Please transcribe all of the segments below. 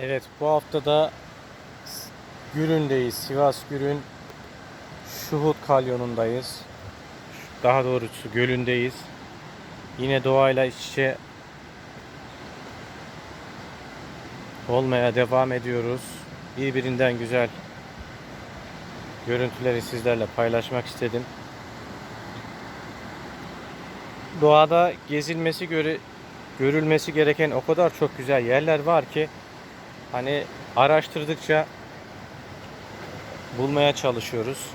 Evet bu hafta da Gürün'deyiz. Sivas Gürün Şuhut Kalyonu'ndayız. Daha doğrusu gölündeyiz. Yine doğayla iç içe olmaya devam ediyoruz. Birbirinden güzel görüntüleri sizlerle paylaşmak istedim. Doğada gezilmesi göre görülmesi gereken o kadar çok güzel yerler var ki hani araştırdıkça bulmaya çalışıyoruz.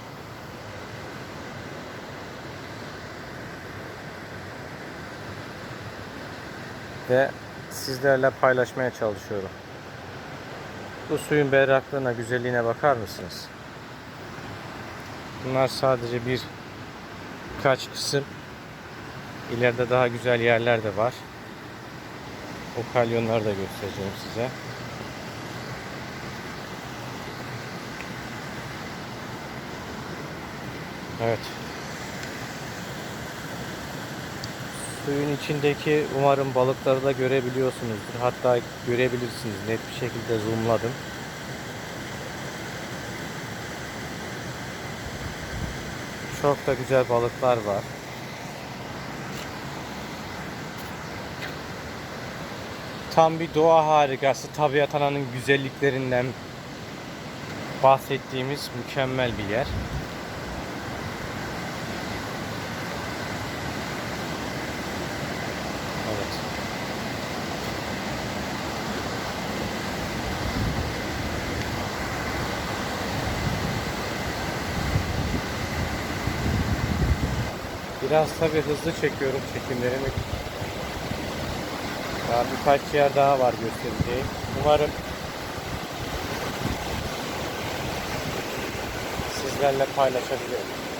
Ve sizlerle paylaşmaya çalışıyorum. Bu suyun berraklığına, güzelliğine bakar mısınız? Bunlar sadece bir birkaç kısım. İleride daha güzel yerler de var. O kalyonları da göstereceğim size. Evet. Suyun içindeki umarım balıkları da görebiliyorsunuzdur. Hatta görebilirsiniz. Net bir şekilde zoomladım. Çok da güzel balıklar var. Tam bir doğa harikası, tabiat ananın güzelliklerinden bahsettiğimiz mükemmel bir yer. Evet. Biraz tabi hızlı çekiyorum çekimlerimi. Daha birkaç yer daha var göstereceğim. Umarım sizlerle paylaşabilirim.